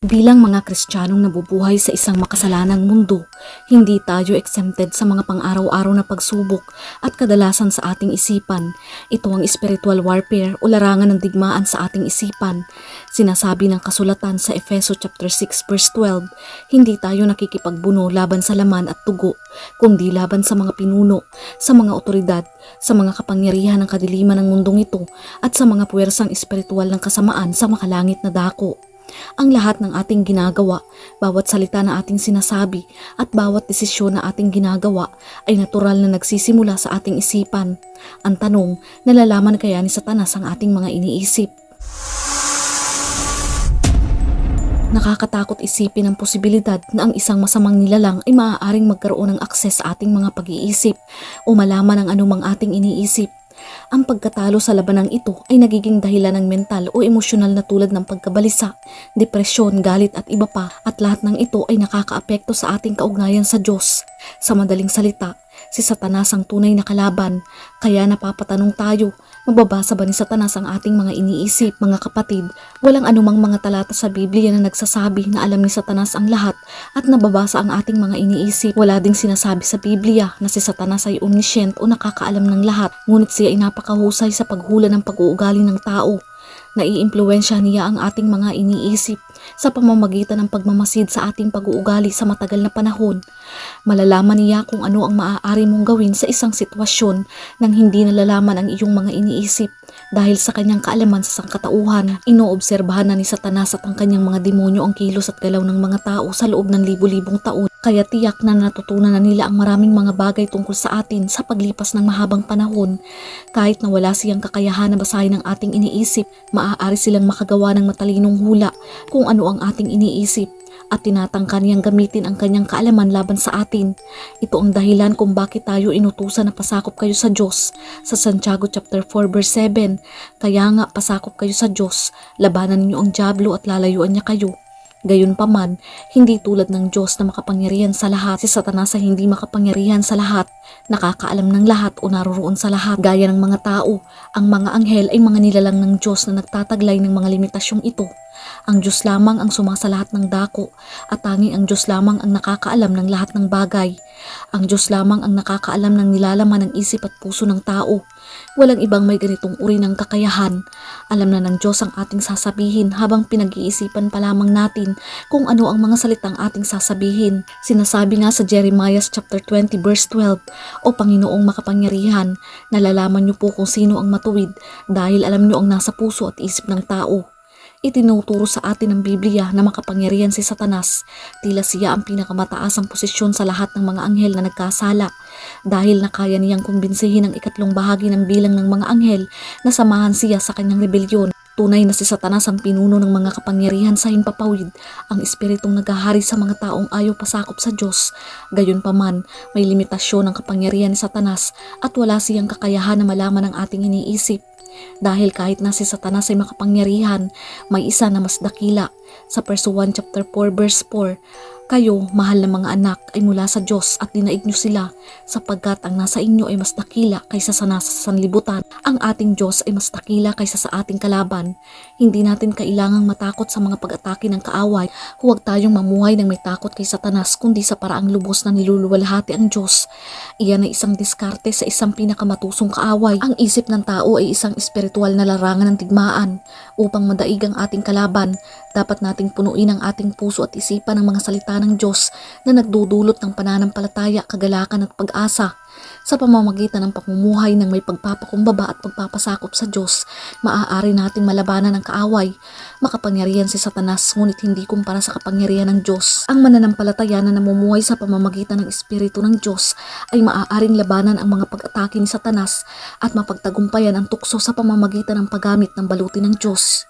Bilang mga Kristiyanong nabubuhay sa isang makasalanang mundo, hindi tayo exempted sa mga pang-araw-araw na pagsubok at kadalasan sa ating isipan. Ito ang spiritual warfare o larangan ng digmaan sa ating isipan. Sinasabi ng kasulatan sa Efeso chapter 6 verse 12, hindi tayo nakikipagbuno laban sa laman at tugo, kundi laban sa mga pinuno, sa mga otoridad, sa mga kapangyarihan ng kadiliman ng mundong ito at sa mga puwersang espiritual ng kasamaan sa makalangit na dako. Ang lahat ng ating ginagawa, bawat salita na ating sinasabi at bawat desisyon na ating ginagawa ay natural na nagsisimula sa ating isipan. Ang tanong, nalalaman kaya ni Satanas ang ating mga iniisip? Nakakatakot isipin ang posibilidad na ang isang masamang nilalang ay maaaring magkaroon ng akses sa ating mga pag-iisip o malaman ang anumang ating iniisip. Ang pagkatalo sa labanang ito ay nagiging dahilan ng mental o emosyonal na tulad ng pagkabalisa, depresyon, galit at iba pa at lahat ng ito ay nakakaapekto sa ating kaugnayan sa Diyos. Sa madaling salita, si Satanas ang tunay na kalaban, kaya napapatanong tayo, mababasa ba ni Satanas ang ating mga iniisip, mga kapatid? Walang anumang mga talata sa Biblia na nagsasabi na alam ni Satanas ang lahat at nababasa ang ating mga iniisip. Wala ding sinasabi sa Biblia na si Satanas ay omniscient o nakakaalam ng lahat, ngunit siya ay napakahusay sa paghula ng pag-uugali ng tao. Naiimpluwensya niya ang ating mga iniisip sa pamamagitan ng pagmamasid sa ating pag-uugali sa matagal na panahon. Malalaman niya kung ano ang maaari mong gawin sa isang sitwasyon nang hindi nalalaman ang iyong mga iniisip dahil sa kanyang kaalaman sa sangkatauhan. Inoobserbahan na ni Satanas at ang kanyang mga demonyo ang kilos at galaw ng mga tao sa loob ng libu-libong taon. Kaya tiyak na natutunan na nila ang maraming mga bagay tungkol sa atin sa paglipas ng mahabang panahon. Kahit na wala siyang kakayahan na basahin ang ating iniisip, maaari silang makagawa ng matalinong hula kung ano ang ating iniisip at tinatangka niyang gamitin ang kanyang kaalaman laban sa atin. Ito ang dahilan kung bakit tayo inutusan na pasakop kayo sa Diyos sa Santiago chapter 4 verse 7. Kaya nga pasakop kayo sa Diyos, labanan niyo ang Diablo at lalayuan niya kayo. Gayunpaman, hindi tulad ng Diyos na makapangyarihan sa lahat, si Satanas ay hindi makapangyarihan sa lahat, nakakaalam ng lahat o naroroon sa lahat. Gaya ng mga tao, ang mga anghel ay mga nilalang ng Diyos na nagtataglay ng mga limitasyong ito. Ang Diyos lamang ang sumasa lahat ng dako at tanging ang Diyos lamang ang nakakaalam ng lahat ng bagay. Ang Diyos lamang ang nakakaalam ng nilalaman ng isip at puso ng tao. Walang ibang may ganitong uri ng kakayahan. Alam na ng Diyos ang ating sasabihin habang pinag-iisipan pa lamang natin kung ano ang mga salitang ating sasabihin. Sinasabi nga sa Jeremiah chapter 20 verse 12, O Panginoong makapangyarihan, nalalaman niyo po kung sino ang matuwid dahil alam niyo ang nasa puso at isip ng tao. Itinuturo sa atin ng Biblia na makapangyarihan si Satanas. Tila siya ang pinakamataas ang posisyon sa lahat ng mga anghel na nagkasala dahil nakaya niyang kumbinsihin ang ikatlong bahagi ng bilang ng mga anghel na samahan siya sa kanyang rebelyon. Tunay na si Satanas ang pinuno ng mga kapangyarihan sa himpapawid, ang espiritong naghahari sa mga taong ayaw pasakop sa Diyos. Gayunpaman, may limitasyon ang kapangyarihan ni Satanas at wala siyang kakayahan na malaman ang ating iniisip. Dahil kahit na si Satanas ay makapangyarihan, may isa na mas dakila. Sa Verse 1 chapter 4 verse 4, kayo, mahal na mga anak, ay mula sa Diyos at dinaig niyo sila, sapagkat ang nasa inyo ay mas dakila kaysa sa nasa sanlibutan. Ang ating Diyos ay mas dakila kaysa sa ating kalaban. Hindi natin kailangang matakot sa mga pag-atake ng kaaway. Huwag tayong mamuhay ng may takot kay Satanas, kundi sa paraang lubos na niluluwalhati ang Diyos. Iyan ay isang diskarte sa isang pinakamatusong kaaway. Ang isip ng tao ay isang espiritual na larangan ng digmaan. Upang madaig ang ating kalaban, dapat nating punuin ang ating puso at isipan ng mga salita ng Diyos na nagdudulot ng pananampalataya, kagalakan at pag-asa. Sa pamamagitan ng pamumuhay ng may pagpapakumbaba at pagpapasakop sa Diyos, maaari nating malabanan ang kaaway. Makapangyarihan si Satanas ngunit hindi kumpara sa kapangyarihan ng Diyos. Ang mananampalataya na namumuhay sa pamamagitan ng Espiritu ng Diyos ay maaaring labanan ang mga pag-atake ni Satanas at mapagtagumpayan ang tukso sa pamamagitan ng paggamit ng baluti ng Diyos.